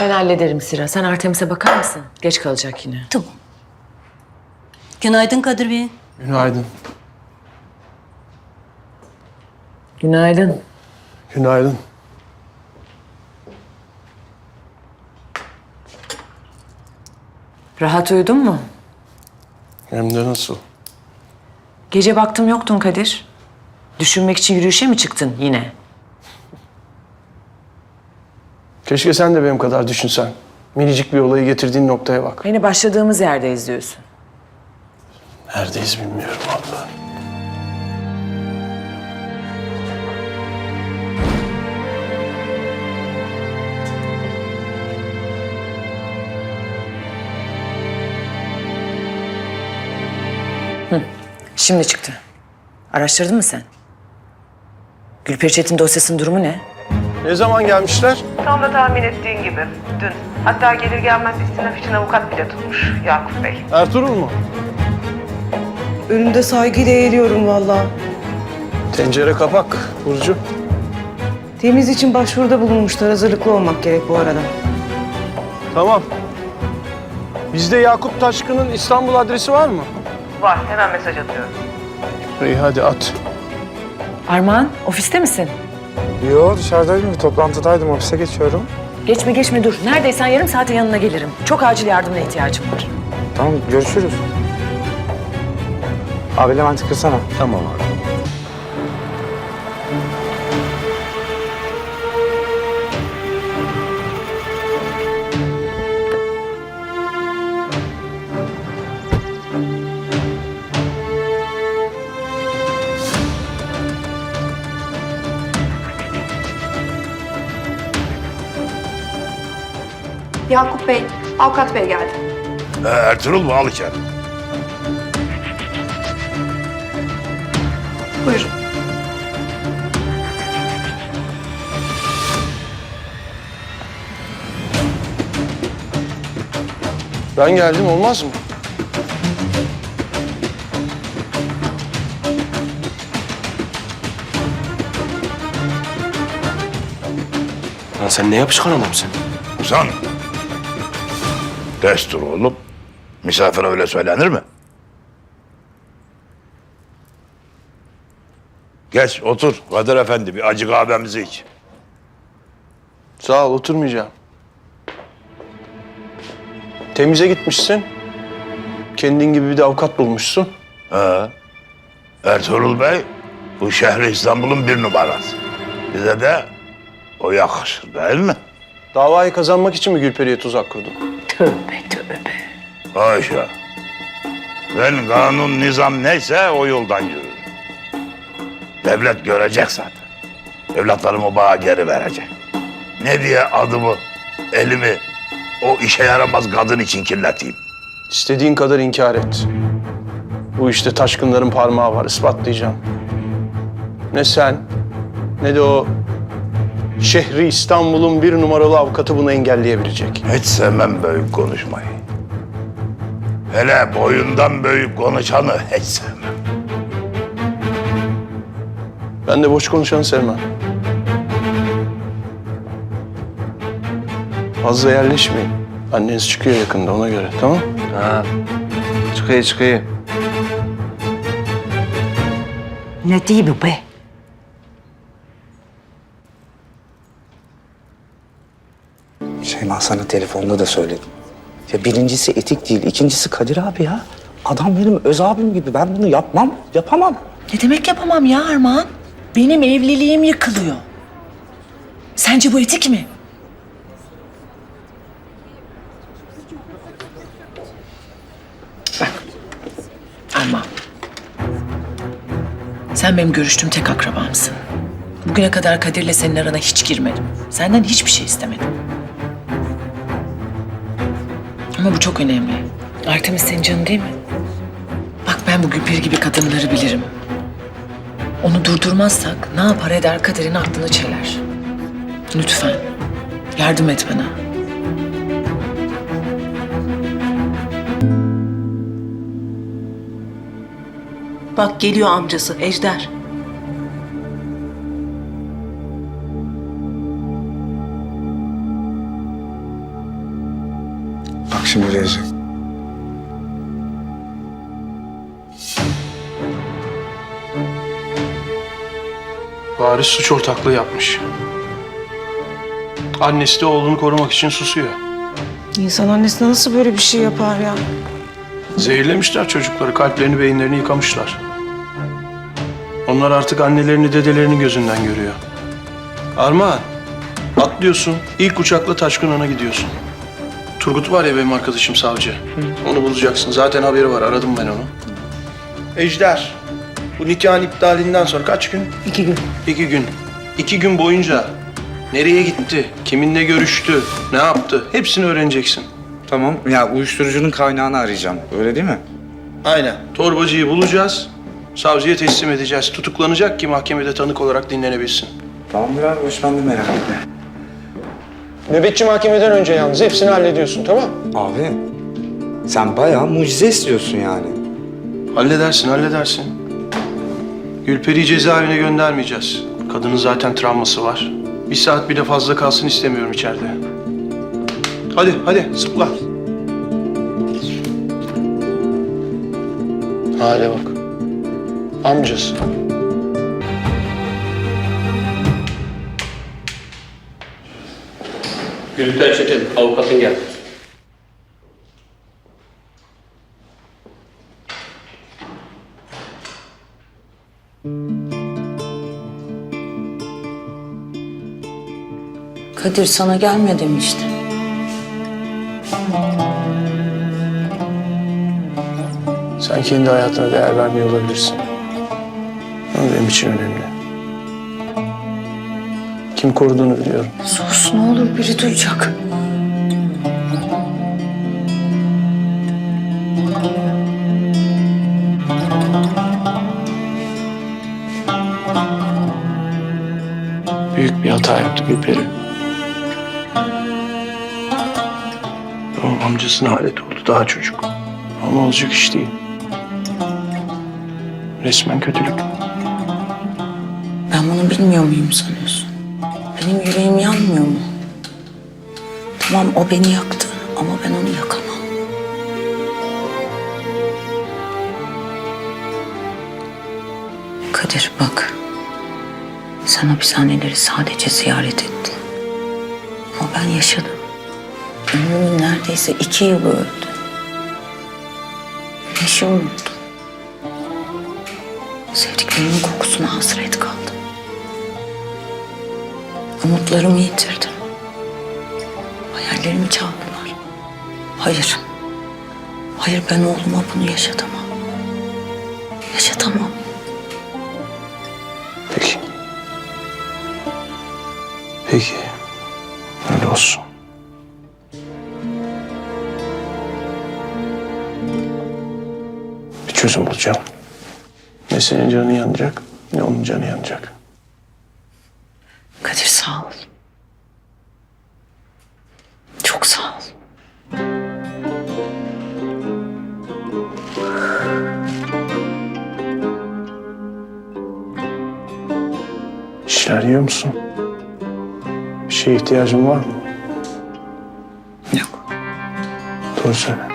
Ben hallederim Sira. Sen Artemis'e bakar mısın? Geç kalacak yine. Tamam. Günaydın Kadir Bey. Günaydın. Günaydın. Günaydın. Rahat uyudun mu? Hem de nasıl? Gece baktım yoktun Kadir. Düşünmek için yürüyüşe mi çıktın yine? Keşke sen de benim kadar düşünsen. Minicik bir olayı getirdiğin noktaya bak. Beni başladığımız yerde izliyorsun. Neredeyiz bilmiyorum abla. Şimdi çıktı. Araştırdın mı sen? Gülperi Çetin dosyasının durumu ne? Ne zaman gelmişler? Tam da tahmin ettiğin gibi. Dün. Hatta gelir gelmez istinaf için avukat bile tutmuş Yakup Bey. Ertuğrul mu? Önünde saygıyla eğiliyorum vallahi. Tencere kapak Burcu. Temiz için başvuruda bulunmuşlar. Hazırlıklı olmak gerek bu arada. Tamam. Bizde Yakup Taşkın'ın İstanbul adresi var mı? Var. Hemen mesaj atıyorum. İyi hadi at. Armağan, ofiste misin? Yo dışarıdaydım bir toplantıdaydım ofise geçiyorum. Geçme geçme dur. Neredeysen yarım saate yanına gelirim. Çok acil yardımına ihtiyacım var. Tamam görüşürüz. Abi Levent'i kırsana. Tamam abi. Yakup Bey, avukat bey geldi. Ee, Ertuğrul mu al içeri. Buyurun. Ben geldim olmaz mı? Lan sen ne yapışkan adamsın? Sen. Destur oğlum. Misafire öyle söylenir mi? Geç otur Kadir Efendi bir acı kahvemizi iç. Sağ ol oturmayacağım. Temize gitmişsin. Kendin gibi bir de avukat bulmuşsun. He. Ertuğrul Bey bu şehri İstanbul'un bir numarası. Bize de o yakışır değil mi? Davayı kazanmak için mi Gülperi'ye tuzak kurdun? Tövbe tövbe. Haşa. Ben kanun nizam neyse o yoldan yürürüm. Devlet görecek zaten. Evlatlarımı bana geri verecek. Ne diye adımı, elimi o işe yaramaz kadın için kirleteyim? İstediğin kadar inkar et. Bu işte taşkınların parmağı var, ispatlayacağım. Ne sen, ne de o şehri İstanbul'un bir numaralı avukatı bunu engelleyebilecek. Hiç sevmem büyük konuşmayı. Hele boyundan büyük konuşanı hiç sevmem. Ben de boş konuşanı sevmem. Fazla yerleşmeyin. Anneniz çıkıyor yakında ona göre, tamam? Ha. Çıkıyor çıkıyor. Ne değil bu be? Şeyma sana telefonda da söyledim. Ya birincisi etik değil, ikincisi Kadir abi ya. Adam benim öz abim gibi. Ben bunu yapmam, yapamam. Ne demek yapamam ya Armağan? Benim evliliğim yıkılıyor. Sence bu etik mi? Bak. Armağan. Sen benim görüştüğüm tek akrabamsın. Bugüne kadar Kadir'le senin arana hiç girmedim. Senden hiçbir şey istemedim. Ama bu çok önemli. Artemis senin canın değil mi? Bak ben bu Gülperi gibi kadınları bilirim. Onu durdurmazsak ne yapar eder kaderin aklını çeler. Lütfen yardım et bana. Bak geliyor amcası Ejder. Şimdi gelecek. Varis suç ortaklığı yapmış. Annesi de oğlunu korumak için susuyor. İnsan annesine nasıl böyle bir şey yapar ya? Zehirlemişler çocukları, kalplerini, beyinlerini yıkamışlar. Onlar artık annelerini, dedelerini gözünden görüyor. Armağan, atlıyorsun, ilk uçakla Taşkınan'a gidiyorsun. Turgut var ya benim arkadaşım savcı. Onu bulacaksın. Zaten haberi var, aradım ben onu. Ejder, bu nikahın iptalinden sonra kaç gün? İki gün. İki gün. İki gün boyunca nereye gitti, kiminle görüştü, ne yaptı hepsini öğreneceksin. Tamam. Ya uyuşturucunun kaynağını arayacağım. Öyle değil mi? Aynen. Torbacıyı bulacağız. Savcıya teslim edeceğiz. Tutuklanacak ki mahkemede tanık olarak dinlenebilsin. Tamamdır abi. Hoş ben de merak etme. Nöbetçi mahkemeden önce yalnız hepsini hallediyorsun tamam Abi sen bayağı mucize istiyorsun yani. Halledersin, halledersin. Gülperi'yi cezaevine göndermeyeceğiz. Kadının zaten travması var. Bir saat bile fazla kalsın istemiyorum içeride. Hadi, hadi zıpla. Hale bak. Amcası. Gülten Çetin, avukatın geldi. Kadir sana gelme demişti. Sen kendi hayatına değer vermiyor olabilirsin. Ama benim için önemli. Kim koruduğunu biliyorum. Sus ne olur biri duyacak. Büyük bir hata yaptı Gülperi. O amcasına alet oldu daha çocuk. Ama olacak iş değil. Resmen kötülük. Ben bunu bilmiyor muyum sanıyorsun? Benim yüreğim yanmıyor mu? Tamam o beni yaktı ama ben onu yakamam. Kadir bak. Sen hapishaneleri sadece ziyaret ettin. Ama ben yaşadım. Ömrümün neredeyse iki yılı öldü. Neşe unuttum. Sevdiklerimin kokusuna hasret kaldım. Umutlarımı yitirdim. Hayallerimi çaldılar. Hayır. Hayır ben oğluma bunu yaşatamam. Yaşatamam. Peki. Peki. Öyle olsun. Bir çözüm bulacağım. Ne senin canın yanacak, ne onun canı yanacak. Bir şeyler yiyor musun? Bir şeye ihtiyacın var mı? Yok. Doğru söyle.